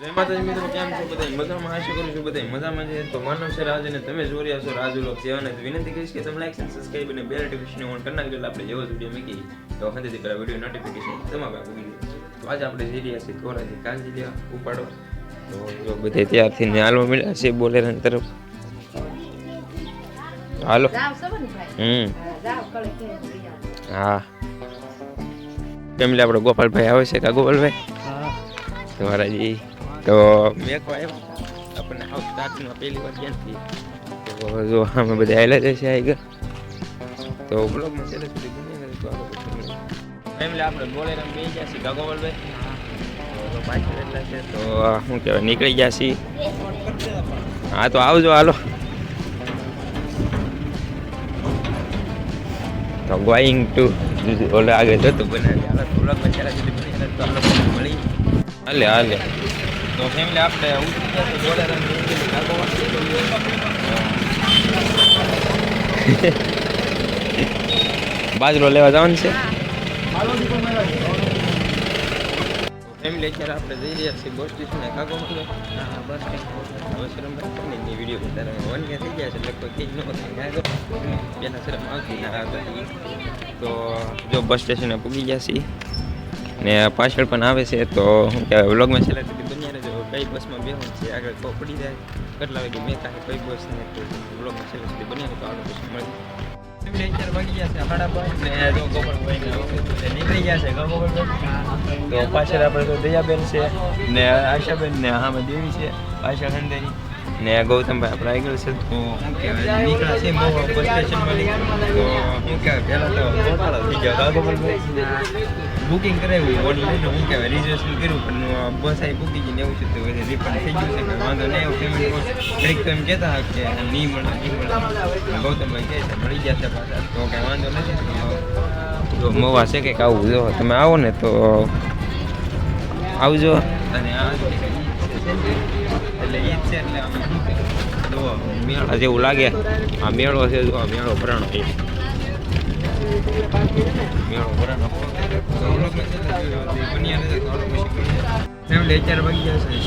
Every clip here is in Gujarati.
જય માતાજી મિત્રો કેમ છો? બધા મજામાં? આશા કરું છું બધા મજામાં છે. તો માનવ છે રાજ અને તમે જોઈ રહ્યા છો રાજુ લોક છે અને વિનંતી કરીશ કે તમે લાઈક અને સબસ્ક્રાઇબ અને બેલ નોટિફિકેશન ઓન કરી નાખજો. એટલે આપણે જેવો જ વીડિયો મૂકી તો હંતેથી પેલા વીડિયો નોટિફિકેશન તમારા પાસે ઉગી તો આજે આપણે જઈ રહ્યા છીએ થોરાથી કાળજી લેવા ઉપાડો. તો જો બધે ત્યારથી ને હાલવા મળ્યા છે બોલેરાની તરફ. હાલો. હમ. હા. ફેમિલી આપણો ગોપાલભાઈ આવે છે કા ગોપાલભાઈ? તમારાજી તો. આપણને હાવ સ્ટાર્ટિંગમાં વાર ક્યાંથી તો જો અમે બધા આવેલા જશે આગળ. આપણે ગયા તો પાછળ તો શું કહેવાય, નીકળી ગયા છીએ. હા, તો આવજો, હાલો. તો ગોઈંગ ટુ ઓલા આગળ જતો બનાવી હાલે હાલે. તો ફેમિલી આપણે ઉતરી ગયા તો બોલેરામ બે ગયા બાજરો લેવા જવાનું છે ફેમિલી અત્યારે આપણે જઈ રહ્યા છીએ બસ સ્ટેશન કાકો મળે હવે શરમ રાખવાની વીડિયો ઉતારે વન ગયા થઈ ગયા છે એટલે કોઈ કંઈ ન થાય પહેલાં શરમ આવતી ના આવતી તો જો બસ સ્ટેશને પૂગી ગયા છીએ ને પાછળ પણ આવે છે તો શું કહેવાય વ્લોગમાં છેલ્લા સુધી બન્યા રહેજો કઈ બસમાં બેહું છે? આગળ તો પડી જાય. કેટલા વાગે મેં કાંઈ કઈ બસ ને તો વ્લોગમાં છેલ્લા સુધી બની તો આગળ પછી મળી અત્યારે વાગી ગયા છે સાડા પાંચ ને જો ગોપાલભાઈ નીકળી ગયા છે. ગોપાલભાઈ તો પાછળ આપણે તો દયાબેન છે ને આશાબેન ને હામે દેવી છે. પાછળ હંદેરી ને ગૌતમભાઈ આપણે આગળ છે. તો શું કહેવાય નીકળ્યા છે મોવા બસ સ્ટેશનમાં. તો શું કહેવાય પહેલાં તો ગોટાળો થઈ ગયો ગોપાલભાઈ બુકિંગ કરાવ્યું ઓનલાઈન હું કહેવાય રિઝર્વેશન કર્યું પણ બસ આવી પૂકી ગઈ ને એવું છે તો હવે રિફંડ થઈ ગયું છે કે વાંધો નહીં એવું પેમેન્ટ ઘડીક તો એમ કહેતા હતા કે નહીં મળે નહીં મળે ગૌતમભાઈ કહે છે મળી ગયા છે પાછા તો કાંઈ વાંધો નથી જો મવા છે કંઈક આવું જો તમે આવો ને તો આવજો અને આ એટલે એ જ છે એટલે અમે શું કહીએ, જો મેળા જેવું લાગે આ મેળો છે જો આ મેળો ભરાણો છે મેળો ભરાણો ફેમિલી અત્યારે ને વીસ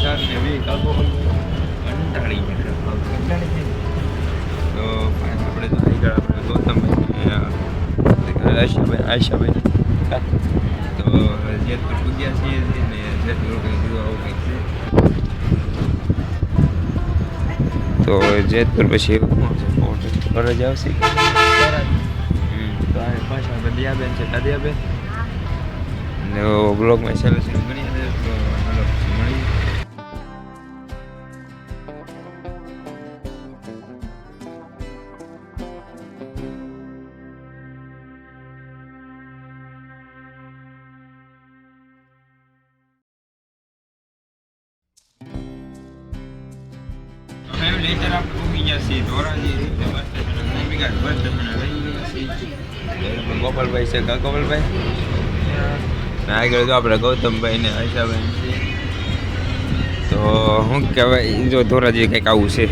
તો આપણે આશાભાઈ આશાભાઈ તો જેતપુર પૂગ્યા છીએ ને જેતપુર કંઈ જોવા આવું કંઈક છે તો જેતપુર પછી ફરજ આવશે હમ, તો આ પાછા આપણે દયાબેન છે દાદિયાબેન ને બ્લોગમાં છેલ્લે સુધી બની રહે તો હાલો પછી મળીએ ફેમિલી અત્યારે આપણે પૂગી ગયા છીએ ધોરાજી રીતે બસ સ્ટેશન નમીગા બસ સ્ટેશન લઈ ગયા છીએ ગોપાલભાઈ છે, કા ગોપાલભાઈ? આગળ તો આપણે ગૌતમભાઈ ને આશાભાઈ તો શું કહેવાય જો ધોરાજી કંઈક આવું છે.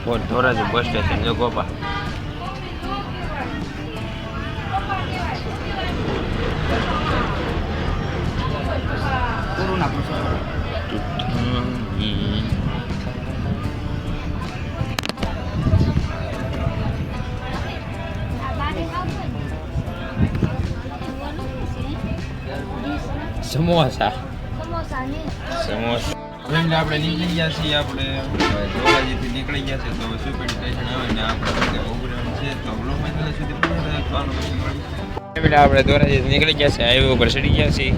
આ ધોરાજી બસ સ્ટેશન જો ગોપા. સમોસા. સમોસા. ફેમિલી આપણે નીકળી ગયા છીએ, આપણે ધોરાજીથી નીકળી ગયા છે તો ને આપણે ઉભરાણ છે નીકળી ગયા છે હાઈવે ઉપર ચડી ગયા છીએ.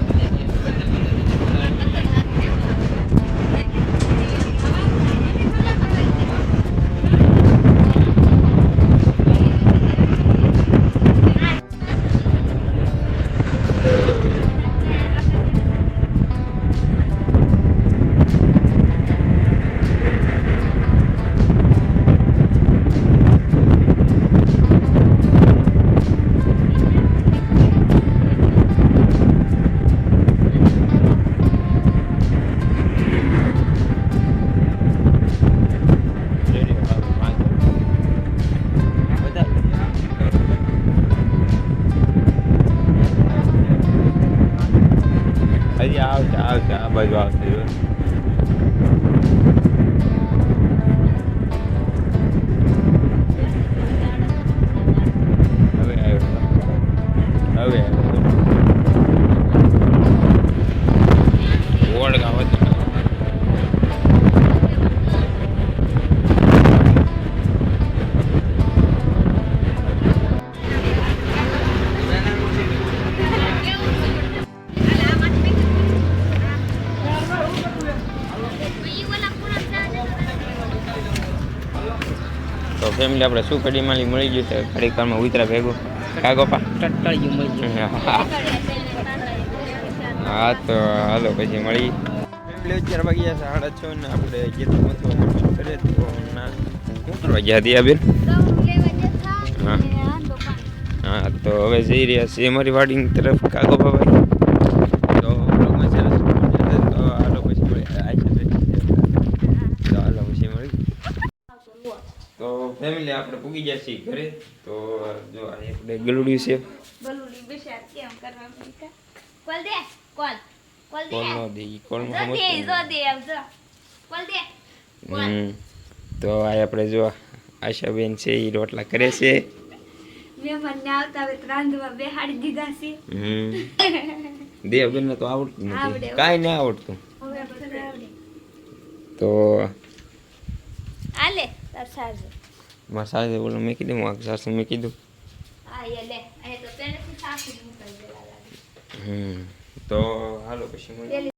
હજી આવશે આવશે આ બાજુ આવશે ફેમિલી આપણે શું કડી માલી મળી ગયું છે ઘડી કારમાં ઉતરા ભેગું. કાગો પા ટટળિયું મળી હા તો હાલો પછી મળી. ફેમિલી અત્યારે વાગ્યા છે સાડા છ ને આપણે જે તો મથું કરે તો ના. શું કરવા ગયા હતી આ બેન? હા. હા તો હવે જઈ રહ્યા છીએ અમારી વાડી તરફ. કાગો ભાઈ? તો ફેમિલી આપણે પૂગી ગયા છીએ ઘરે. તો જો આ આપણે ગલુડી છે. કોલ દે કોલ. કોલ દે. કોલ નો દે કોલ જો દે જો દે જો. કોલ દે હમ તો આ આપણે જો આશાબેન છે એ રોટલા કરે છે. મહેમાન ને આવતા હવે રાંધવા બેહાડી દીધા છે. હમ. દેવબેન ને તો આવડતું નથી. કાંઈ ના આવડતું. તો મસાજ. સાજે મારા બોલો મેં કીધું મારા સાસુ મેં કીધું. તો હાલો પછી